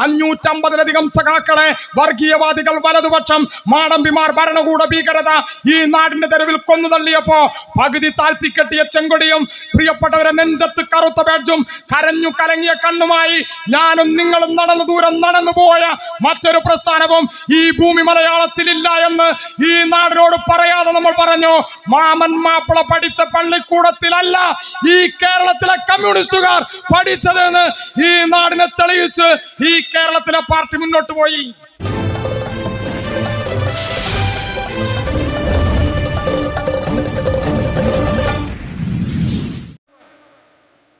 അഞ്ഞൂറ്റമ്പതിലധികം സഖാക്കളെ വർഗീയവാദികൾ വലതുപക്ഷം മാടമ്പിമാർ ഭരണകൂട ഭീകരത ഈ നാടിന്റെ തെരുവിൽ കൊന്നു തള്ളിയപ്പോ പകുതി താഴ്ത്തിക്കെട്ടിയ ചെങ്കൊടിയും പ്രിയപ്പെട്ടവരെ നെഞ്ചത്ത് കറുത്ത ബാഡ്ജും കരഞ്ഞു കലങ്ങിയ കണ്ണുമായി ഞാനും നിങ്ങളും നടന്നു ദൂരം നടന്നു പോയ മറ്റൊരു പ്രസ്ഥാനവും ഈ ഭൂമി മലയാളത്തിലില്ല എന്ന് ഈ നാടിനോട് പറയാതെ നമ്മൾ പറഞ്ഞു മാമൻ മാപ്പിള പഠിച്ച പള്ളിക്കൂടത്തിലല്ല ഈ കേരളത്തിലെ കമ്മ്യൂണിസ്റ്റുകാർ പഠിച്ചതെന്ന് ഈ നാടിനെ തെളിയിച്ച് ഈ കേരളത്തിലെ പാർട്ടി മുന്നോട്ട് പോയി.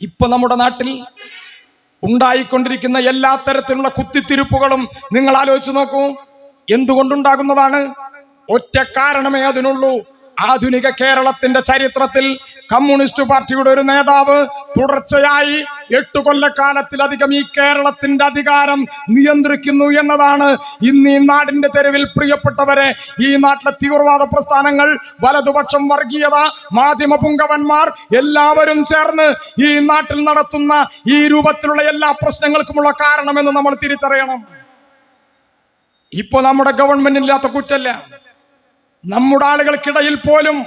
ഇപ്പൊ നമ്മുടെ നാട്ടിൽ ഉണ്ടായിക്കൊണ്ടിരിക്കുന്ന എല്ലാ തരത്തിലുള്ള കുത്തിത്തിരിപ്പുകളും നിങ്ങൾ ആലോചിച്ച് നോക്കൂ. എന്തുകൊണ്ടുണ്ടാകുന്നതാണ്? ഒറ്റ കാരണമേ അതിനുള്ളൂ. ആധുനിക കേരളത്തിന്റെ ചരിത്രത്തിൽ കമ്മ്യൂണിസ്റ്റ് പാർട്ടിയുടെ ഒരു നേതാവ് തുടർച്ചയായി എട്ടു കൊല്ലക്കാലത്തിലധികം ഈ കേരളത്തിന്റെ അധികാരം നിയന്ത്രിക്കുന്നു എന്നതാണ് ഇന്ന് ഈ നാടിന്റെ തെരുവിൽ പ്രിയപ്പെട്ടവരെ ഈ നാട്ടിലെ തീവ്രവാദ പ്രസ്ഥാനങ്ങൾ വലതുപക്ഷം വർഗീയത മാധ്യമ പുങ്കവന്മാർ എല്ലാവരും ചേർന്ന് ഈ നാട്ടിൽ നടത്തുന്ന ഈ രൂപത്തിലുള്ള എല്ലാ പ്രശ്നങ്ങൾക്കുമുള്ള കാരണമെന്ന് നമ്മൾ തിരിച്ചറിയണം. ഇപ്പൊ നമ്മുടെ ഗവൺമെന്റ് ഇല്ലാത്ത കുറ്റല്ല. നമ്മുടെ ആളുകൾക്കിടയിൽ പോലും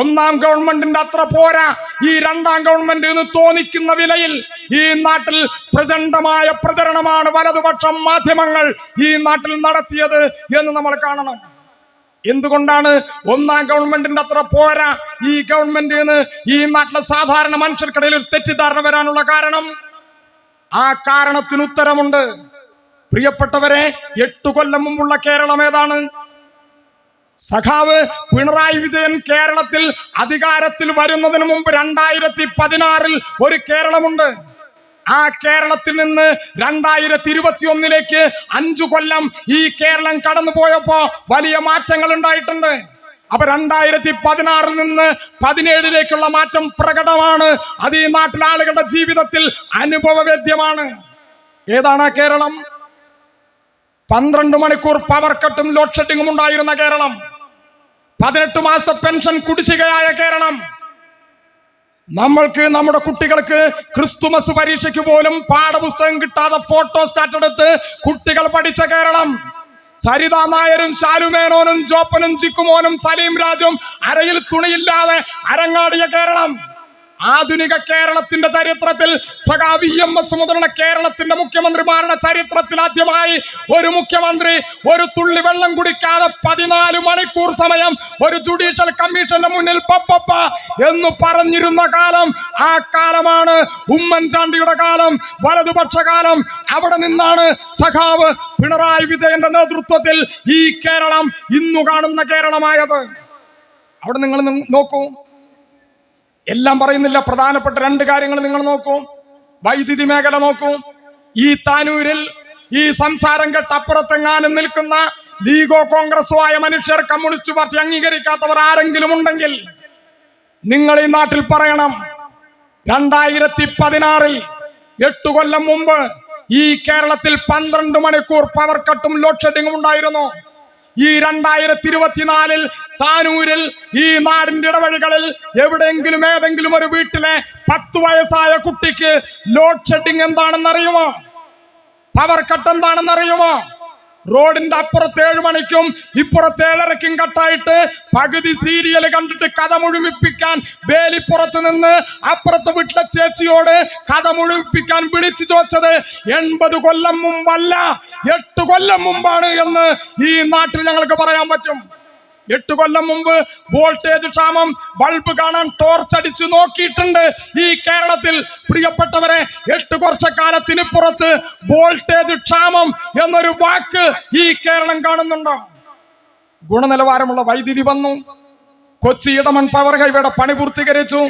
ഒന്നാം ഗവൺമെന്റിന്റെ അത്ര പോരാ. ഈ രണ്ടാം ഗവൺമെന്റ് എന്ന് തോന്നിക്കുന്ന വിലയിൽ ഈ നാട്ടിൽ പ്രചണ്ഡമായ പ്രചരണമാണ് വലതുപക്ഷം മാധ്യമങ്ങൾ ഈ നാട്ടിൽ നടത്തിയത് എന്ന് നമ്മൾ കാണണം. എന്തുകൊണ്ടാണ് ഒന്നാം ഗവൺമെന്റിന്റെ അത്ര പോരാ? ഈ ഗവൺമെന്റ് എന്ന് ഈ നാട്ടിലെ സാധാരണ മനുഷ്യർക്കിടയിൽ ഒരു തെറ്റിദ്ധാരണ വരാനുള്ള കാരണം? ആ കാരണത്തിന് ഉത്തരമുണ്ട്. പ്രിയപ്പെട്ടവരെ എട്ടു കൊല്ലം മുമ്പുള്ള കേരളം ഏതാണ്? സഖാവ് പിണറായി വിജയൻ കേരളത്തിൽ അധികാരത്തിൽ വരുന്നതിന് മുമ്പ് രണ്ടായിരത്തി പതിനാറിൽ ഒരു കേരളമുണ്ട്. ആ കേരളത്തിൽ നിന്ന് രണ്ടായിരത്തി ഇരുപത്തി ഒന്നിലേക്ക് അഞ്ചു കൊല്ലം ഈ കേരളം കടന്നു പോയപ്പോ വലിയ മാറ്റങ്ങൾ ഉണ്ടായിട്ടുണ്ട്. അപ്പൊ രണ്ടായിരത്തി പതിനാറിൽ നിന്ന് പതിനേഴിലേക്കുള്ള മാറ്റം പ്രകടമാണ്. അത് ഈ നാട്ടിലെ ആളുകളുടെ ജീവിതത്തിൽ അനുഭവവേദ്യമാണ്. ഏതാണ് കേരളം? പന്ത്രണ്ട് മണിക്കൂർ പവർ കട്ടും ലോഡ് ഷെഡിങ്ങും ഉണ്ടായിരുന്ന കേരളം. പതിനെട്ട് മാസത്തെ പെൻഷൻ കുടിശ്ശികയായ കേരളം. നമ്മൾക്ക് നമ്മുടെ കുട്ടികൾക്ക് ക്രിസ്തുമസ് പരീക്ഷയ്ക്ക് പോലും പാഠപുസ്തകം കിട്ടാതെ ഫോട്ടോ സ്റ്റാറ്റ് എടുത്ത് കുട്ടികൾ പഠിച്ച കേരളം. സരിത നായരും ശാലുമേനോനും ജോപ്പനും ചിക്കുമോനും സലീം രാജും അരയിൽ തുണിയില്ലാതെ അരങ്ങാടിയ കേരളം. ആധുനിക കേരളത്തിന്റെ ചരിത്രത്തിൽ സഖാവി എം എസ് മുതലുള്ള കേരളത്തിന്റെ മുഖ്യമന്ത്രിമാരുടെ ചരിത്രത്തിൽ ആദ്യമായി ഒരു മുഖ്യമന്ത്രി ഒരു തുള്ളി വെള്ളം കുടിക്കാതെ പതിനാല് മണിക്കൂർ സമയം ഒരു ജുഡീഷ്യൽ കമ്മീഷന്റെ മുന്നിൽ പപ്പപ്പ എന്ന് പറഞ്ഞിരുന്ന കാലം ആ കാലമാണ് ഉമ്മൻചാണ്ടിയുടെ കാലം വലതുപക്ഷ കാലം അവിടെ നിന്നാണ് സഖാവ് പിണറായി വിജയന്റെ നേതൃത്വത്തിൽ ഈ കേരളം ഇന്നു കാണുന്ന കേരളമായത്. അവിടെ നിങ്ങൾ നോക്കൂ. എല്ലാം പറയുന്നില്ല. പ്രധാനപ്പെട്ട രണ്ട് കാര്യങ്ങൾ നിങ്ങൾ നോക്കൂ. വൈദ്യുതി മേഖല നോക്കൂ. ഈ താനൂരിൽ ഈ സംസാരം കെട്ടപ്പുറത്തെങ്ങാനും നിൽക്കുന്ന ലീഗോ കോൺഗ്രസോ ആയ മനുഷ്യർ കമ്മ്യൂണിസ്റ്റ് പാർട്ടി അംഗീകരിക്കാത്തവർ ആരെങ്കിലും ഉണ്ടെങ്കിൽ നിങ്ങൾ ഈ നാട്ടിൽ പറയണം. രണ്ടായിരത്തി പതിനാറിൽ എട്ടു കൊല്ലം മുമ്പ് ഈ കേരളത്തിൽ പന്ത്രണ്ട് മണിക്കൂർ പവർ കട്ടും ലോഡ് ഷെഡിങ്ങും ഉണ്ടായിരുന്നു. ഈ രണ്ടായിരത്തി ഇരുപത്തിനാലിൽ താനൂരിൽ ഈ നാടിന്റെ ഇടവഴികളിൽ എവിടെയെങ്കിലും ഏതെങ്കിലും ഒരു വീട്ടിലെ പത്ത് വയസ്സായ കുട്ടിക്ക് ലോഡ് ഷെഡിങ് എന്താണെന്ന് അറിയുമോ പവർ കട്ട് എന്താണെന്ന് അറിയുമോ റോഡിന്റെ അപ്പുറത്ത് ഏഴ് മണിക്കും ഇപ്പുറത്ത് ഏഴരയ്ക്കും കട്ടായിട്ട് പകുതി സീരിയൽ കണ്ടിട്ട് കഥ മുഴുമിപ്പിക്കാൻ വേലിപ്പുറത്ത് നിന്ന് അപ്പുറത്തെ വീട്ടിലെ ചേച്ചിയോട് കഥ മുഴുമിപ്പിക്കാൻ വിളിച്ചു ചോദിച്ചത് എൺപത് കൊല്ലം മുമ്പല്ല എട്ട് കൊല്ലം മുമ്പാണ് എന്ന് ഈ നാട്ടിൽ ഞങ്ങൾക്ക് പറയാൻ പറ്റും. എട്ട് കൊല്ലം മുമ്പ് വോൾട്ടേജ് ക്ഷാമം ബൾബ് കാണാൻ ടോർച്ച് അടിച്ചു നോക്കിയിട്ടുണ്ട്. ഈ കേരളത്തിൽ പ്രിയപ്പെട്ടവരെ എട്ട് വർഷക്കാലത്തിന് പുറത്ത് വോൾട്ടേജ് ക്ഷാമം എന്നൊരു വാക്ക് ഈ കേരളം കാണുന്നുണ്ടോ? ഗുണനിലവാരമുള്ള വൈദ്യുതി വന്നു. കൊച്ചി ഇടമൺ പവർ ഹൈവേയുടെ പണി പൂർത്തീകരിച്ചു.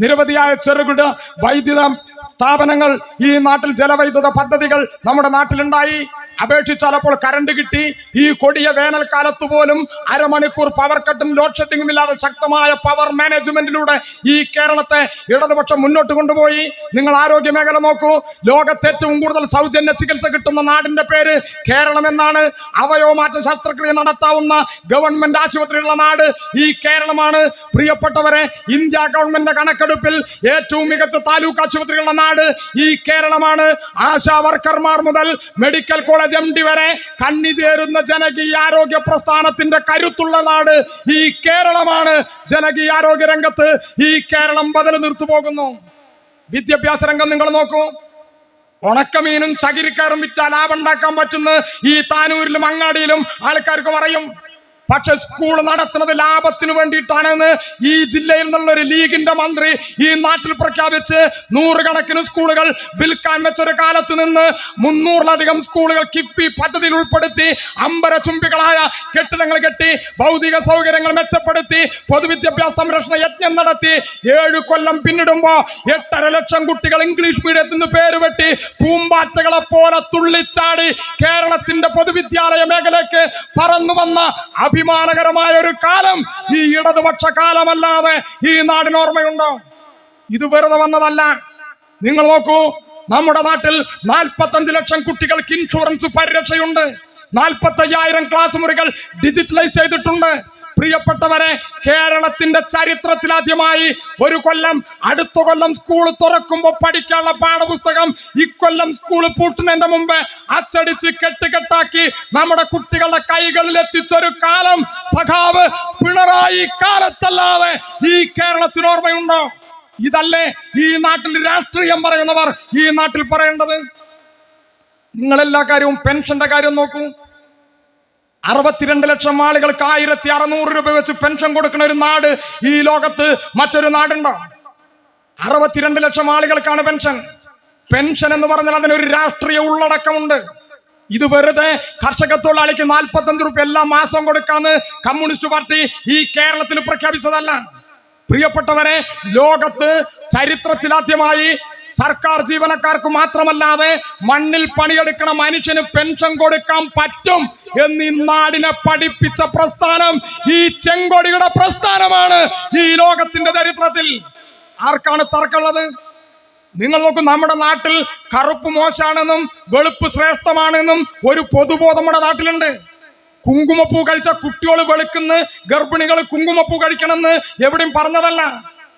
നിരവധിയായ ചെറുകിട വൈദ്യുത സ്ഥാപനങ്ങൾ ഈ നാട്ടിൽ ജലവൈദ്യുത പദ്ധതികൾ നമ്മുടെ നാട്ടിലുണ്ടായി. അപേക്ഷിച്ചാൽ ചിലപ്പോൾ കറണ്ട് കിട്ടി. ഈ കൊടിയ വേനൽക്കാലത്ത് പോലും അരമണിക്കൂർ പവർ കട്ടും ലോഡ് ഷെഡിങ്ങും ഇല്ലാതെ ശക്തമായ പവർ മാനേജ്മെന്റിലൂടെ ഈ കേരളത്തെ ഇടതുപക്ഷം മുന്നോട്ട് കൊണ്ടുപോയി. നിങ്ങൾ ആരോഗ്യ മേഖല നോക്കൂ. ലോകത്ത് ഏറ്റവും കൂടുതൽ സൗജന്യ ചികിത്സ കിട്ടുന്ന നാടിന്റെ പേര് കേരളം എന്നാണ്. അവയവമാറ്റ ശസ്ത്രക്രിയ നടത്താവുന്ന ഗവൺമെന്റ് ആശുപത്രിയുള്ള നാട് ഈ കേരളമാണ്. പ്രിയപ്പെട്ടവരെ ഇന്ത്യ ഗവൺമെന്റിന്റെ കണക്കെടുപ്പിൽ ഏറ്റവും മികച്ച താലൂക്ക് ആശുപത്രികളുള്ള നാട് ഈ കേരളമാണ്. ആശാ വർക്കർമാർ മുതൽ മെഡിക്കൽ കോളേജ് ഡി വരെ കണ്ണി ചേരുന്ന ജനകീയ ആരോഗ്യ പ്രസ്ഥാനത്തിന്റെ കരുത്തുള്ള നാട് ഈ കേരളമാണ്. ജനകീയ ആരോഗ്യ രംഗത്ത് ഈ കേരളം ബദൽ നിർത്തു പോകുന്നു. വിദ്യാഭ്യാസ രംഗം നിങ്ങൾ നോക്കൂ. ഉണക്കമീനും ചകിരിക്കാറും വിറ്റാൽ ലാഭം ഉണ്ടാക്കാൻ പറ്റുന്ന ഈ താനൂരിലും അങ്ങാടിയിലും ആൾക്കാർക്ക് പറയും പക്ഷെ സ്കൂൾ നടത്തുന്നത് ലാഭത്തിന് വേണ്ടിയിട്ടാണെന്ന് ഈ ജില്ലയിൽ നിന്നുള്ള ഒരു ലീഗിന്റെ മന്ത്രി ഈ നാട്ടിൽ പ്രഖ്യാപിച്ച് നൂറുകണക്കിന് സ്കൂളുകൾ വിൽക്കാൻ വെച്ചൊരു കാലത്ത് നിന്ന് മുന്നൂറിലധികം സ്കൂളുകൾ കിഫ്ബി പദ്ധതിയിൽ ഉൾപ്പെടുത്തി അമ്പരചുംബികളായ കെട്ടിടങ്ങൾ കെട്ടി ഭൗതിക സൗകര്യങ്ങൾ മെച്ചപ്പെടുത്തി പൊതുവിദ്യാഭ്യാസ സംരക്ഷണ യജ്ഞം നടത്തി ഏഴു കൊല്ലം പിന്നിടുമ്പോൾ എട്ടര ലക്ഷം കുട്ടികൾ ഇംഗ്ലീഷ് മീഡിയത്തിൽ നിന്ന് പേര് വെട്ടി പൂമ്പാറ്റകളെ പോലെ തുള്ളിച്ചാടി കേരളത്തിന്റെ പൊതുവിദ്യാലയ മേഖലയ്ക്ക് പറന്നു വന്ന അഭിമാനകരമായ ഒരു കാലം. ഈ ഇടതുപക്ഷ കാലമല്ലാതെ ഈ നാടിന് ഓർമ്മയുണ്ടോ? ഇത് വെറുതെ വന്നതല്ല. നിങ്ങൾ നോക്കൂ നമ്മുടെ നാട്ടിൽ നാൽപ്പത്തഞ്ച് ലക്ഷം കുട്ടികൾക്ക് ഇൻഷുറൻസ് പരിരക്ഷയുണ്ട്. നാൽപ്പത്തയ്യായിരം ക്ലാസ് മുറികൾ ഡിജിറ്റലൈസ് ചെയ്തിട്ടുണ്ട്. പ്രിയപ്പെട്ടവരെ കേരളത്തിന്റെ ചരിത്രത്തിൽ ആദ്യമായി ഒരു കൊല്ലം അടുത്ത കൊല്ലം സ്കൂൾ തുറക്കുമ്പോൾ പഠിക്കാനുള്ള പാഠപുസ്തകം ഇക്കൊല്ലം സ്കൂൾ പൂട്ടുന്നതിന്റെ മുമ്പ് അച്ചടിച്ച് കെട്ടുകെട്ടാക്കി നമ്മുടെ കുട്ടികളുടെ കൈകളിൽ എത്തിച്ചൊരു കാലം. സഖാവ് പിണറായി കാലത്തല്ലാതെ ഈ കേരളത്തിന് ഓർമ്മയുണ്ടോ? ഇതല്ലേ ഈ നാട്ടിൽ രാഷ്ട്രീയം പറയുന്നവർ ഈ നാട്ടിൽ പറയേണ്ടത്? നിങ്ങളെല്ലാ കാര്യവും പെൻഷന്റെ കാര്യം നോക്കൂ. അറുപത്തിരണ്ട് ലക്ഷം ആളുകൾക്ക് ആയിരത്തി അറുന്നൂറ് രൂപ വെച്ച് പെൻഷൻ കൊടുക്കുന്ന ഒരു നാട് ഈ ലോകത്ത് മറ്റൊരു നാടുണ്ടോ? അറുപത്തിരണ്ട് ലക്ഷം ആളുകൾക്കാണ് പെൻഷൻ. പെൻഷൻ എന്ന് പറഞ്ഞാൽ അതിനൊരു രാഷ്ട്രീയ ഉള്ളടക്കമുണ്ട്. ഇത് വെറുതെ കർഷക തൊഴിലാളിക്ക് നാൽപ്പത്തഞ്ച് റുപ്യ എല്ലാ മാസം കൊടുക്കാന്ന് കമ്മ്യൂണിസ്റ്റ് പാർട്ടി ഈ കേരളത്തിൽ പ്രഖ്യാപിച്ചതല്ല. പ്രിയപ്പെട്ടവരെ ലോകത്ത് ചരിത്രത്തിലാദ്യമായി സർക്കാർ ജീവനക്കാർക്ക് മാത്രമല്ലാതെ മണ്ണിൽ പണിയെടുക്കണ മനുഷ്യന് പെൻഷൻ കൊടുക്കാൻ പറ്റും എന്ന് ഈ നാടിനെ പഠിപ്പിച്ച പ്രസ്ഥാനം ഈ ചെങ്കൊടിയുടെ പ്രസ്ഥാനമാണ് ഈ ലോകത്തിന്റെ ചരിത്രത്തിൽ ആർക്കാണ് തർക്കമുള്ളത്? നിങ്ങൾ നോക്കൂ നമ്മുടെ നാട്ടിൽ കറുപ്പ് മോശാണെന്നും വെളുപ്പ് ശ്രേഷ്ഠമാണെന്നും ഒരു പൊതുബോധം നമ്മുടെ നാട്ടിലുണ്ട്. കുങ്കുമപ്പൂ കഴിച്ച കുട്ടികൾ വെളുക്കുന്ന ഗർഭിണികൾ കുങ്കുമപ്പൂ കഴിക്കണമെന്ന് എവിടെയും പറഞ്ഞതല്ല.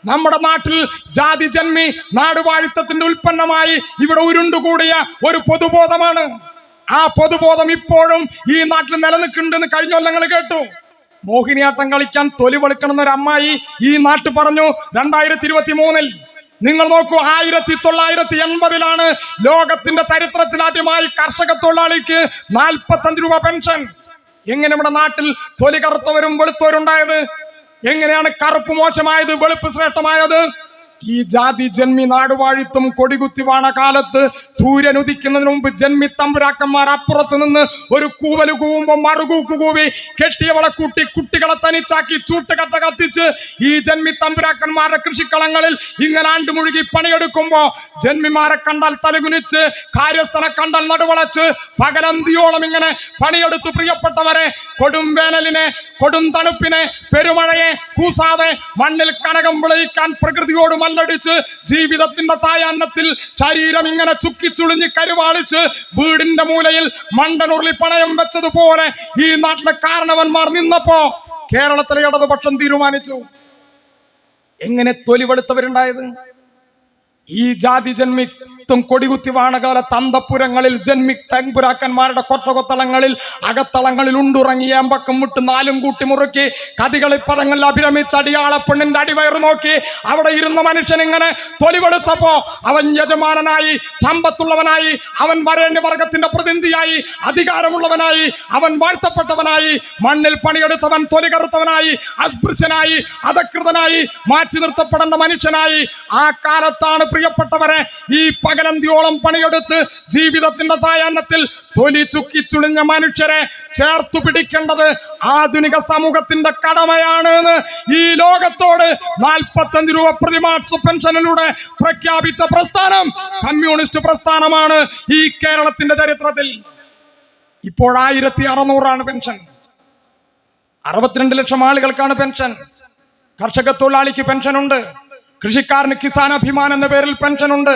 നമ്മുടെ നാട്ടിൽ ജാതി ജന്മി നാടുവാഴിത്തത്തിന്റെ ഉൽപ്പന്നമായി ഇവിടെ ഉരുണ്ടുകൂടിയ ഒരു പൊതുബോധമാണ്. ആ പൊതുബോധം ഇപ്പോഴും ഈ നാട്ടിൽ നിലനിൽക്കുന്നുണ്ടെന്ന് കഴിഞ്ഞ കൊല്ലങ്ങൾ കേട്ടു. മോഹിനിയാട്ടം കളിക്കാൻ തൊലി വെളുക്കണമെന്ന ഒരു അമ്മായി ഈ നാട്ടിൽ പറഞ്ഞു രണ്ടായിരത്തി ഇരുപത്തി മൂന്നിൽ നിങ്ങൾ നോക്കൂ ആയിരത്തി തൊള്ളായിരത്തി എൺപതിലാണ് ലോകത്തിന്റെ ചരിത്രത്തിൽ ആദ്യമായി കർഷക തൊഴിലാളിക്ക് നാൽപ്പത്തഞ്ച് രൂപ പെൻഷൻ. എങ്ങനെ നമ്മുടെ നാട്ടിൽ തൊലി കറുത്തവരും വെളുത്തവരും ഉണ്ടായത് എങ്ങനെയാണ് കറുപ്പ് മോശമായത് വെളുപ്പ് ശ്രേഷ്ഠമായത്? ഈ ജാതി ജന്മി നാടുവാഴിത്തും കൊടികുത്തി വാണ കാലത്ത് സൂര്യൻ ഉദിക്കുന്നതിന് മുമ്പ് ജന്മി തമ്പുരാക്കന്മാർ അപ്പുറത്ത് നിന്ന് ഒരു കൂവൽ കൂവുമ്പോ മറുകൂക്ക് കൂവി കെട്ടിയവളെ കൂട്ടി കുട്ടികളെ തനിച്ചാക്കി ചൂട്ടുകട്ട കത്തിച്ച് ഈ ജന്മി തമ്പുരാക്കന്മാരുടെ കൃഷിക്കളങ്ങളിൽ ഇങ്ങനെ ആണ്ടുമുഴുകി പണിയെടുക്കുമ്പോൾ ജന്മിമാരെ കണ്ടാൽ തലകുനിച്ച് കാര്യസ്ഥനെ കണ്ടാൽ നടുവളച്ച് പകലന്തിയോളം ഇങ്ങനെ പണിയെടുത്ത് പ്രിയപ്പെട്ടവരെ കൊടും വേനലിനെ കൊടും തണുപ്പിനെ പെരുമഴയെ കൂസാതെ മണ്ണിൽ കനകം വിളയിക്കാൻ പ്രകൃതിയോട് മല്ലടിച്ച് ജീവിതത്തിന്റെ സായാഹ്നത്തിൽ ശരീരം ഇങ്ങനെ ചുക്കിച്ചുളിഞ്ഞ് കരുവാളിച്ച് വീടിന്റെ മൂലയിൽ മണ്ടനുരുളി പണയം വെച്ചതുപോലെ ഈ നാട്ടിലെ കാരണവന്മാർ നിന്നപ്പോ കേരളത്തിലെ ഇടതുപക്ഷം തീരുമാനിച്ചു. എങ്ങനെ തൊലിവെടുത്തവരുണ്ടായത് ഈ ജാതി ജന്മിത്വം കൊടികുത്തി വാണകാല തന്തപ്പുരങ്ങളിൽ ജന്മി തെങ്കുരാക്കന്മാരുടെ കൊട്ടകൊത്തളങ്ങളിൽ അകത്തളങ്ങളിൽ ഉണ്ടുറങ്ങിയ അമ്പക്കം മുട്ട് നാലും കൂട്ടി മുറുക്കി കഥകളി പദങ്ങളിൽ അഭിരമിച്ച് അടിയാള പെണ്ണിന്റെ അടിവയറ് നോക്കി. അവിടെ ഇരുന്ന മനുഷ്യൻ ഇങ്ങനെ തൊലിവെടുത്തപ്പോ അവൻ യജമാനനായി സമ്പത്തുള്ളവനായി അവൻ വരേണ്യ വർഗത്തിന്റെ പ്രതിനിധിയായി അധികാരമുള്ളവനായി അവൻ വാഴ്ത്തപ്പെട്ടവനായി മണ്ണിൽ പണിയെടുത്തവൻ തൊലി കറുത്തവനായി അസ്പൃശ്യനായി അധകൃതനായി മാറ്റി നിർത്തപ്പെടേണ്ട മനുഷ്യനായി. ആ കാലത്താണ് പ്രിയപ്പെട്ടവരെ ഈ പകലന്തിയോളം പണിയെടുത്ത് ജീവിതത്തിന്റെ സായാഹ്നത്തിൽ തൊലി ചുക്കി ചുളിഞ്ഞ മനുഷ്യരെ ചേർത്തു പിടിക്കേണ്ടത് ആധുനിക സമൂഹത്തിന്റെ കടമയാണ് ഈ ലോകത്തോട് നാൽപ്പത്തഞ്ച് രൂപ പ്രതിമാസ പെൻഷനിലൂടെ പ്രഖ്യാപിച്ച പ്രസ്ഥാനം കമ്മ്യൂണിസ്റ്റ് പ്രസ്ഥാനമാണ് ഈ കേരളത്തിന്റെ ചരിത്രത്തിൽ. ഇപ്പോൾ ആയിരത്തി അറുന്നൂറാണ് പെൻഷൻ. അറുപത്തിരണ്ട് ലക്ഷം ആളുകൾക്കാണ് പെൻഷൻ. കർഷക തൊഴിലാളിക്ക് പെൻഷൻ ഉണ്ട് കൃഷിക്കാരന് കിസാൻ അഭിമാൻ എന്ന പേരിൽ പെൻഷൻ ഉണ്ട്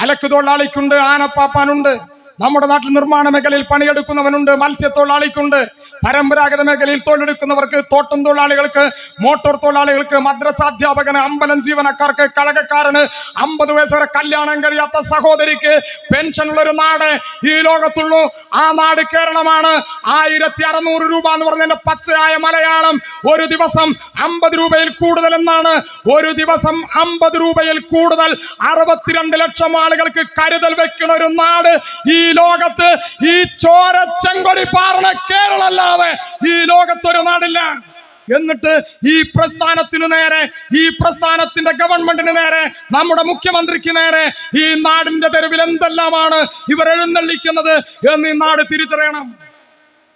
അലക്ക് തൊഴിലാളിക്കുണ്ട് ആനപ്പാപ്പാനുണ്ട്. നമ്മുടെ നാട്ടിൽ നിർമ്മാണ മേഖലയിൽ പണിയെടുക്കുന്നവനുണ്ട് മത്സ്യത്തൊഴിലാളിക്കുണ്ട്. പരമ്പരാഗത മേഖലയിൽ തൊഴിലെടുക്കുന്നവർക്ക് തോട്ടം തൊഴിലാളികൾക്ക് മോട്ടോർ തൊഴിലാളികൾക്ക് മദ്രസാധ്യാപകന് അമ്പലം ജീവനക്കാർക്ക് കഴകക്കാരന് അമ്പത് വയസ്സ് വരെ കല്യാണം കഴിയാത്ത സഹോദരിക്ക് പെൻഷനുള്ള ഒരു നാട് ഈ ലോകത്തുള്ളൂ. ആ നാട് കേരളമാണ്. ആയിരത്തി അറുന്നൂറ് രൂപ എന്ന് പറഞ്ഞതിന്റെ പച്ചയായ മലയാളം ഒരു ദിവസം അമ്പത് രൂപയിൽ കൂടുതൽ എന്നാണ്. ഒരു ദിവസം അമ്പത് രൂപയിൽ കൂടുതൽ അറുപത്തിരണ്ട് ലക്ഷം ആളുകൾക്ക് കരുതൽ വെക്കുന്ന ഒരു നാട് ഈ ലോകത്ത് ഈ ചോര ചെങ്കൊടി പാറണ കേരളല്ലാതെ ഈ ലോകത്തൊരു നാടില്ല. എന്നിട്ട് ഈ പ്രസ്ഥാനത്തിനു നേരെ ഈ പ്രസ്ഥാനത്തിന്റെ ഗവൺമെന്റിന് നേരെ നമ്മുടെ മുഖ്യമന്ത്രിക്ക് നേരെ ഈ നാടിന്റെ തെരുവിൽ എന്തെല്ലാമാണ് ഇവർ എഴുന്നള്ളിക്കുന്നത് എന്ന് ഈ നാട് തിരിച്ചറിയണം.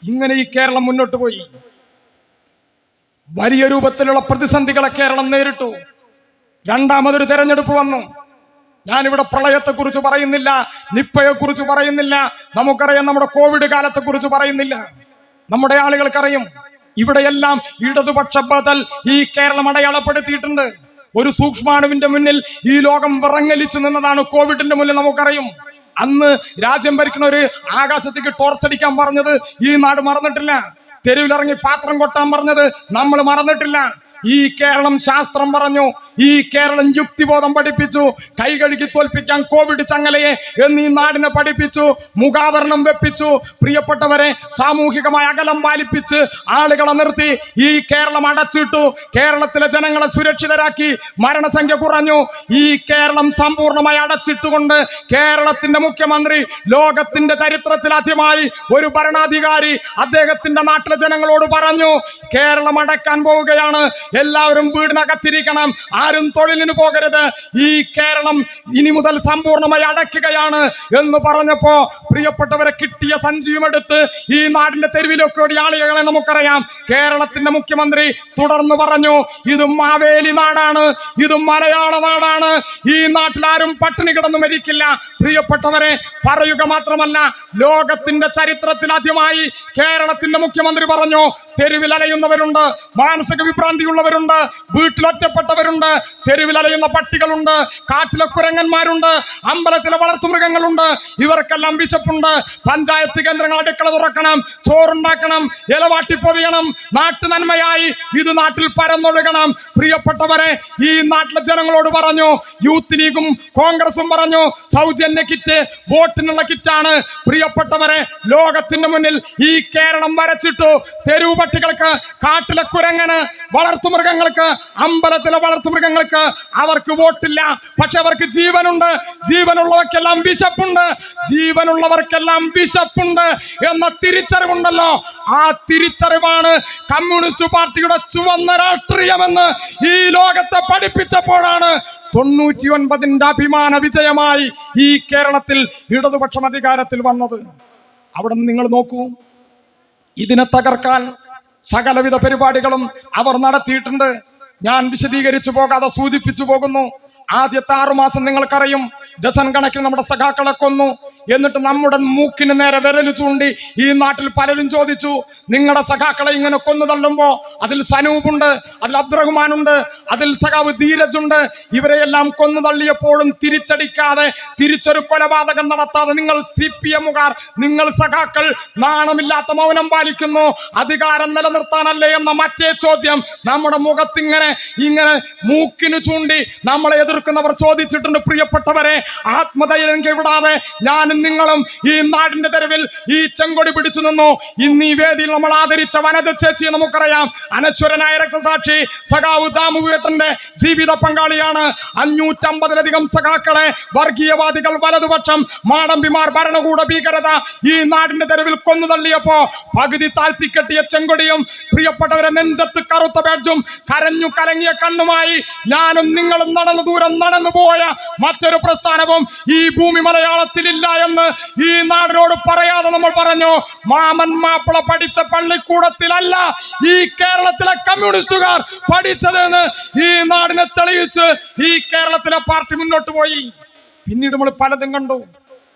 ഇങ്ങനെ ഈ കേരളം മുന്നോട്ട് പോയി. വലിയ രൂപത്തിലുള്ള പ്രതിസന്ധികളെ കേരളം നേരിട്ടു. രണ്ടാമതൊരു തെരഞ്ഞെടുപ്പ് വന്നു. ഞാനിവിടെ പ്രളയത്തെക്കുറിച്ച് പറയുന്നില്ല നിപ്പയെ കുറിച്ച് പറയുന്നില്ല നമുക്കറിയാം നമ്മുടെ കോവിഡ് കാലത്തെ കുറിച്ച് പറയുന്നില്ല. നമ്മുടെ ആളുകൾക്കറിയും ഇവിടെയെല്ലാം ഇടതുപക്ഷ ബദൽ ഈ കേരളം അടയാളപ്പെടുത്തിയിട്ടുണ്ട്. ഒരു സൂക്ഷ്മാണുവിന്റെ മുന്നിൽ ഈ ലോകം വിറങ്ങലിച്ചു നിന്നതാണ് കോവിഡിന്റെ മുന്നിൽ നമുക്കറിയും. അന്ന് രാജ്യം ഭരിക്കുന്ന ഒരു ആകാശത്തേക്ക് ടോർച്ചടിക്കാൻ പറഞ്ഞത് ഈ നാട് മറന്നിട്ടില്ല. തെരുവിലിറങ്ങി പാത്രം കൊട്ടാൻ പറഞ്ഞത് നമ്മൾ മറന്നിട്ടില്ല. ഈ കേരളം ശാസ്ത്രം പറഞ്ഞു ഈ കേരളം യുക്തിബോധം പഠിപ്പിച്ചു കൈകഴുകി തോൽപ്പിക്കാൻ കോവിഡ് ചങ്ങലയെ എന്നീ നാടിനെ പഠിപ്പിച്ചു മുഖാവരണം വെപ്പിച്ചു. പ്രിയപ്പെട്ടവരെ സാമൂഹികമായ അകലം പാലിപ്പിച്ച് ആളുകളെ നിർത്തി ഈ കേരളം അടച്ചിട്ടു. കേരളത്തിലെ ജനങ്ങളെ സുരക്ഷിതരാക്കി മരണസംഖ്യ കുറഞ്ഞു. ഈ കേരളം സമ്പൂർണമായി അടച്ചിട്ടുകൊണ്ട് കേരളത്തിന്റെ മുഖ്യമന്ത്രി ലോകത്തിന്റെ ചരിത്രത്തിൽ ആദ്യമായി ഒരു ഭരണാധികാരി അദ്ദേഹത്തിന്റെ നാട്ടിലെ ജനങ്ങളോട് പറഞ്ഞു കേരളം അടക്കാൻ പോവുകയാണ്. എല്ലാവരും വീടിനകത്തിരിക്കണം. ആരും തൊഴിലിന് പോകരുത്. ഈ കേരളം ഇനി മുതൽ സമ്പൂർണമായി അടയ്ക്കുകയാണ് എന്ന് പറഞ്ഞപ്പോ പ്രിയപ്പെട്ടവരെ കിട്ടിയ സഞ്ചിയും എടുത്ത് ഈ നാടിന്റെ തെരുവിലൊക്കെ ഓടി ആളുകളെ നമുക്കറിയാം. കേരളത്തിന്റെ മുഖ്യമന്ത്രി തുടർന്ന് പറഞ്ഞു ഇത് മാവേലി നാടാണ് ഇത് മലയാള നാടാണ്. ഈ നാട്ടിലാരും പട്ടിണി കിടന്നു മരിക്കില്ല. പ്രിയപ്പെട്ടവരെ പറയുക മാത്രമല്ല ലോകത്തിന്റെ ചരിത്രത്തിൽ ആദ്യമായി കേരളത്തിന്റെ മുഖ്യമന്ത്രി പറഞ്ഞു തെരുവിൽ അലയുന്നവരുണ്ട് മാനസിക വിഭ്രാന്തിയുള്ളവരുണ്ട് വീട്ടിലൊറ്റപ്പെട്ടവരുണ്ട് തെരുവിലലയുന്ന പട്ടികളുണ്ട് കാട്ടിലെ കുരങ്ങന്മാരുണ്ട് അമ്പലത്തിലെ വളർത്തുമൃഗങ്ങളുണ്ട് ഇവർക്കെല്ലാം വിശപ്പുണ്ട്. പഞ്ചായത്ത് കേന്ദ്രങ്ങൾ അടുക്കള തുറക്കണം ചോറുണ്ടാക്കണം ഇലവാട്ടി പൊതിയണം നാട്ടു നന്മയായി ഇത് നാട്ടിൽ പരന്നൊഴുകണം. പ്രിയപ്പെട്ടവരെ ഈ നാട്ടിലെ ജനങ്ങളോട് പറഞ്ഞു യൂത്ത് ലീഗും കോൺഗ്രസും പറഞ്ഞു സൗജന്യ കിറ്റ് വോട്ടിനുള്ള കിറ്റാണ്. പ്രിയപ്പെട്ടവരെ ലോകത്തിന്റെ മുന്നിൽ ഈ കേരളം വരച്ചിട്ടു തെരുവ് പട്ടികൾക്ക് കാട്ടിലെ കുരങ്ങന് വളർത്തുമൃഗങ്ങൾക്ക് അമ്പലത്തിലെ വളർത്തുമൃഗങ്ങൾക്ക് അവർക്ക് വോട്ടില്ല. പക്ഷെ അവർക്ക് ജീവനുണ്ട്. ജീവനുള്ളവർക്കെല്ലാം വിശപ്പുണ്ട്. ജീവനുള്ളവർക്കെല്ലാം വിശപ്പുണ്ട് എന്ന തിരിച്ചറിവുണ്ടല്ലോ. ആ തിരിച്ചറിവാണ് കമ്മ്യൂണിസ്റ്റ് പാർട്ടിയുടെ ചുവന്ന രാഷ്ട്രീയമെന്ന് ഈ ലോകത്തെ പഠിപ്പിച്ചപ്പോഴാണ് തൊണ്ണൂറ്റി ഒൻപതിന്റെ അഭിമാന വിജയമായി ഈ കേരളത്തിൽ ഇടതുപക്ഷം അധികാരത്തിൽ വന്നത്. അവിടെ നിന്ന് നിങ്ങൾ നോക്കൂ. ഇതിനെ തകർക്കാൻ സകലവിധ പരിപാടികളും അവർ നടത്തിയിട്ടുണ്ട്. ഞാൻ വിശദീകരിച്ചു പോകാതെ സൂചിപ്പിച്ചു പോകുന്നു. ആദ്യത്തെ ആറുമാസം നിങ്ങൾക്കറിയും ഡസൻ കണക്കിന് നമ്മുടെ സഖാക്കളെ കൊന്നു. എന്നിട്ട് നമ്മുടെ മൂക്കിന് നേരെ വിരൽ ചൂണ്ടി ഈ നാട്ടിൽ പലരും ചോദിച്ചു നിങ്ങളുടെ സഖാക്കളെ ഇങ്ങനെ കൊന്നു തള്ളുമ്പോ അതിൽ സനൂപുണ്ട് അതിൽ അബ്ദുറഹ്മാനുണ്ട് അതിൽ സഖാവ് ധീരജ് ഉണ്ട് ഇവരെയെല്ലാം കൊന്നു തള്ളിയപ്പോഴും തിരിച്ചടിക്കാതെ തിരിച്ചൊരു കൊലപാതകം നടത്താതെ നിങ്ങൾ സി പി എമ്മുകാർ നിങ്ങൾ സഖാക്കൾ നാണമില്ലാത്ത മൗനം പാലിക്കുന്നു അധികാരം നിലനിർത്താനല്ലേ എന്ന മറ്റേ ചോദ്യം നമ്മുടെ മുഖത്തിങ്ങനെ ഇങ്ങനെ മൂക്കിന് ചൂണ്ടി നമ്മളെ എതിർക്കുന്നവർ ചോദിച്ചിട്ടുണ്ട് പ്രിയപ്പെട്ടവരെ. ആത്മധൈര്യം കൈവിടാതെ ഞാനും നിങ്ങളും ഈ നാടിന്റെ തെരുവിൽ ഈ ചെങ്കൊടി പിടിച്ചു നിന്നു. ഇന്ന് ഈ വേദിയിൽ നമ്മൾ ആദരിച്ച വനജ ചേച്ചിയെ നമുക്കറിയാം. അനശ്വരനായ രക്തസാക്ഷി സഖാവ് ദാമുവേട്ടന്റെ ജീവിത പങ്കാളിയാണ്. അഞ്ഞൂറ്റമ്പതിലധികം സഖാക്കളെ വർഗീയവാദികൾ വലതുപക്ഷം മാടമ്പിമാർ ഭരണകൂട ഭീകരത ഈ നാടിന്റെ തെരുവിൽ കൊന്നു തള്ളിയപ്പോ പകുതി താഴ്ത്തിക്കെട്ടിയ ചെങ്കൊടിയും പ്രിയപ്പെട്ടവരെ നെഞ്ചത്ത് കറുത്ത ബാഡ്ജും കരഞ്ഞു കലങ്ങിയ കണ്ണുമായി ഞാനും നിങ്ങളും നടന്നു ദൂരം നടന്നു പോയ മറ്റൊരു പ്രസ്ഥാനവും ഈ ഭൂമി മലയാളത്തിലില്ല എന്ന് ഈ നാടിനോട് പറയാതെ നമ്മൾ പറഞ്ഞു മാമൻ മാപ്പിള പഠിച്ച പള്ളിക്കൂടത്തിലല്ല ഈ കേരളത്തിലെ കമ്മ്യൂണിസ്റ്റുകാർ പഠിച്ചതെന്ന് ഈ നാടിനെ തെളിയിച്ച് ഈ കേരളത്തിലെ പാർട്ടി മുന്നോട്ട് പോയി. പിന്നീട് നമ്മൾ പലതും കണ്ടു.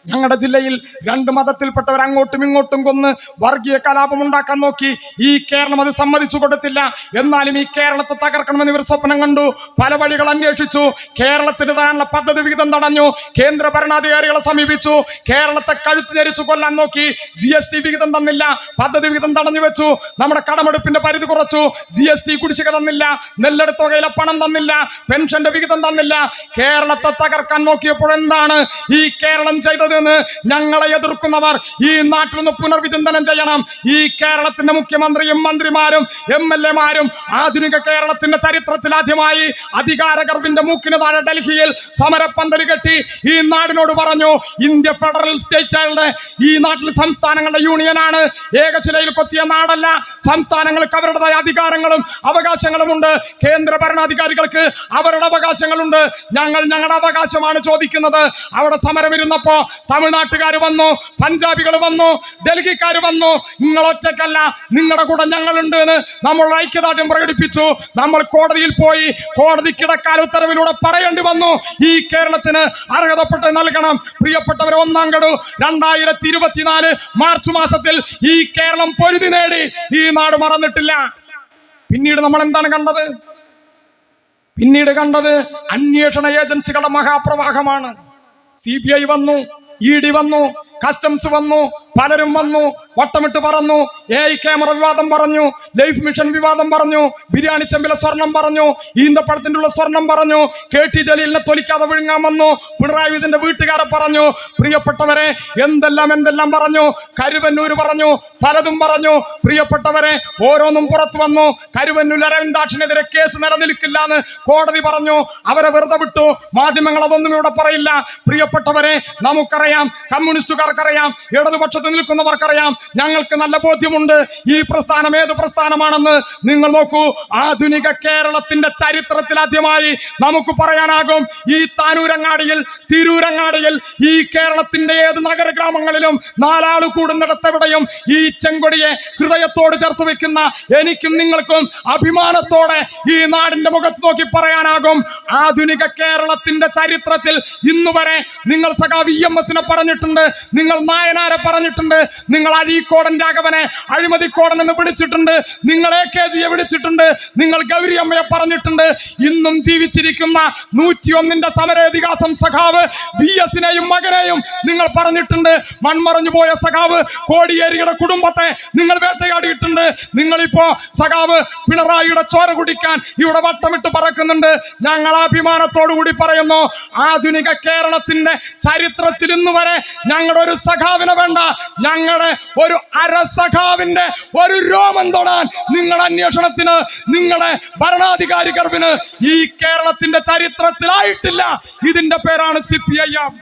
ഞങ്ങളുടെ ജില്ലയിൽ രണ്ട് മതത്തിൽപ്പെട്ടവർ അങ്ങോട്ടും ഇങ്ങോട്ടും കൊന്ന് വർഗീയ കലാപം ഉണ്ടാക്കാൻ നോക്കി. ഈ കേരളം അത് സമ്മതിച്ചു കൊടുത്തില്ല. എന്നാലും ഈ കേരളത്തെ തകർക്കണമെന്ന് ഇവർ സ്വപ്നം കണ്ടു. പല വഴികൾ അന്വേഷിച്ചു. കേരളത്തിന് തരാനുള്ള പദ്ധതി വിഹിതം തടഞ്ഞു. കേന്ദ്ര ഭരണാധികാരികളെ സമീപിച്ചു. കേരളത്തെ കഴുത്തു ഞരിച്ചു കൊല്ലാൻ നോക്കി. ജി എസ് ടി വിഹിതം തന്നില്ല. പദ്ധതി വിഹിതം തടഞ്ഞു വെച്ചു. നമ്മുടെ കടമെടുപ്പിന്റെ പരിധി കുറച്ചു. ജി എസ് ടി കുടിശ്ശിക തന്നില്ല. നെല്ലെടുത്തുകയിലെ പണം തന്നില്ല. പെൻഷന്റെ വിഹിതം തന്നില്ല. കേരളത്തെ തകർക്കാൻ നോക്കിയപ്പോൾ എന്താണ് ഈ കേരളം ചെയ്തതെന്ന് ഞങ്ങളെ എതിർക്കുന്നവർ ഈ നാട്ടിൽ നിന്ന് പുനർവിചിന്തനം ചെയ്യണം. ഈ കേരളത്തിന്റെ മുഖ്യമന്ത്രിയും മന്ത്രിമാരും എം എൽ എമാരും ആധുനിക കേരളത്തിന്റെ ചരിത്രത്തിൽ ആദ്യമായി അധികാരഗർവിന്റെ മൂക്കിന് താഴെ ഡൽഹിയിൽ സമരപ്പന്തൽ കെട്ടി ഈ നാടിനോട് പറഞ്ഞു ഇന്ത്യ ഫെഡറൽ സ്റ്റേറ്റുകളുടെ ഈ നാട്ടിൽ സംസ്ഥാനങ്ങളുടെ യൂണിയനാണ്. ഏകശിലയിൽ കൊത്തിയ നാടല്ല. സംസ്ഥാനങ്ങൾക്ക് അവരുടേതായ അധികാരങ്ങളും അവകാശങ്ങളും ഉണ്ട് കേന്ദ്ര ഭരണാധികാരികൾക്ക് അവരുടെ അവകാശങ്ങളുണ്ട്. ഞങ്ങൾ ഞങ്ങളുടെ അവകാശമാണ് ചോദിക്കുന്നത്. അവിടെ സമരം ഇരുന്നപ്പോ തമിഴ്നാട്ടുകാർ വന്നു പഞ്ചാബികൾ വന്നു ഡൽഹിക്കാർ വന്നു. നിങ്ങൾ ഒറ്റക്കല്ല നിങ്ങളുടെ കൂടെ ഞങ്ങളുണ്ട് എന്ന് നമ്മൾ ഐക്യദാർഢ്യം പ്രകടിപ്പിച്ചു. നമ്മൾ കോടതിയിൽ പോയി കോടതി കിടക്കാൻ ഉത്തരവിലൂടെ പറയേണ്ടി വന്നു. ഈ കേരളത്തിന് അർഹതപ്പെട്ട് നൽകണം. പ്രിയപ്പെട്ടവർ ഒന്നാം ഗഡു രണ്ടായിരത്തി ഇരുപത്തിനാല് മാർച്ച് മാസത്തിൽ ഈ കേരളം പൊരുതി നേടി. ഈ നാട് മറന്നിട്ടില്ല. പിന്നീട് നമ്മൾ എന്താണ് കണ്ടത്? പിന്നീട് കണ്ടത് അന്വേഷണ ഏജൻസികളുടെ മഹാപ്രവാഹമാണ്. സി ബി ഐ വന്നു. ഇ ഡി വന്നു കസ്റ്റംസ് വന്നു പലരും വന്നു വട്ടമിട്ട് പറഞ്ഞു എ ഐ ക്യാമറ വിവാദം പറഞ്ഞു ലൈഫ് മിഷൻ വിവാദം പറഞ്ഞു ബിരിയാണി ചെമ്പിലെ സ്വർണം പറഞ്ഞു ഈന്തപ്പഴത്തിന്റെ ഉള്ള സ്വർണം പറഞ്ഞു കെ ടി ജലീലിനെ തൊലിക്കാതെ വിഴുങ്ങാൻ വന്നു പിണറായി വിജയന്റെ വീട്ടുകാരെ പറഞ്ഞു. പ്രിയപ്പെട്ടവരെ എന്തെല്ലാം എന്തെല്ലാം പറഞ്ഞു? കരുവന്നൂർ പറഞ്ഞു പലതും പറഞ്ഞു. പ്രിയപ്പെട്ടവരെ ഓരോന്നും പുറത്തു വന്നു. കരുവന്നൂർ അരവിന്ദാക്ഷിനെതിരെ കേസ് നിലനിൽക്കില്ല എന്ന് കോടതി പറഞ്ഞു. അവരെ വെറുതെ വിട്ടു. മാധ്യമങ്ങൾ അതൊന്നും ഇവിടെ പറയില്ല. പ്രിയപ്പെട്ടവരെ നമുക്കറിയാം കമ്മ്യൂണിസ്റ്റുകാർക്കറിയാം ഇടതുപക്ഷത്ത് നിൽക്കുന്നവർക്കറിയാം. ഞങ്ങൾക്ക് നല്ല ബോധ്യമുണ്ട്. ഈ പ്രസ്ഥാനം ഏത് പ്രസ്ഥാനമാണെന്ന് നിങ്ങൾ നോക്കൂ. ആധുനിക കേരളത്തിന്റെ ചരിത്രത്തിൽ ആദ്യമായി നമുക്ക് പറയാനാകും. ഈ താനൂരങ്ങാടിയിൽ തിരൂരങ്ങാടിയിൽ ഈ കേരളത്തിന്റെ ഏത് നഗര ഗ്രാമങ്ങളിലും നാലാൾ കൂടുന്നിടത്തെവിടെയും ഈ ചെങ്കൊടിയെ ഹൃദയത്തോട് ചേർത്ത് വെക്കുന്ന എനിക്കും നിങ്ങൾക്കും അഭിമാനത്തോടെ ഈ നാടിന്റെ മുഖത്ത് നോക്കി പറയാനാകും. ആധുനിക കേരളത്തിന്റെ ചരിത്രത്തിൽ ഇന്നുവരെ നിങ്ങൾ സഖാവ് ഇ എം എസിനെ പറഞ്ഞിട്ടുണ്ട്. നിങ്ങൾ നായനാരെ പറഞ്ഞിട്ടുണ്ട്. നിങ്ങൾ അഴീക്കോടൻ രാഘവനെ അഴിമതിക്കോടൻ എന്ന് വിളിച്ചിട്ടുണ്ട്. നിങ്ങൾ എ കെ ജിയെ വിളിച്ചിട്ടുണ്ട്. നിങ്ങൾ ഗൗരി അമ്മയെ പറഞ്ഞിട്ടുണ്ട്. ഇന്നും ജീവിച്ചിരിക്കുന്ന നൂറ്റി ഒന്നിന്റെ സമരേതിഹാസം സഖാവ് വി എസിനെയും മകനെയും നിങ്ങൾ പറഞ്ഞിട്ടുണ്ട്. മൺമറഞ്ഞു പോയ സഖാവ് കോടിയേരിയുടെ കുടുംബത്തെ നിങ്ങൾ വേട്ടയാടിയിട്ടുണ്ട്. നിങ്ങളിപ്പോ സഖാവ് പിണറായിയുടെ ചോര കുടിക്കാൻ ഇവിടെ വട്ടമിട്ട് പറക്കുന്നുണ്ട്. ഞങ്ങൾ അഭിമാനത്തോടുകൂടി പറയുന്നു ആധുനിക കേരളത്തിന്റെ ചരിത്രത്തിൽ ഇന്ന് വരെ ഞങ്ങളുടെ ഒരു സഖാവിനെ വേണ്ട ഞങ്ങളുടെ ഒരു അരസഖാവിന്റെ ഒരു രോമം തൊടാൻ നിങ്ങളുടെ അന്വേഷണത്തിന് നിങ്ങളുടെ ഭരണാധികാരി കർവിന് ഈ കേരളത്തിന്റെ ചരിത്രത്തിലായിട്ടില്ല. ഇതിന്റെ പേരാണ് സി പി ഐ എം.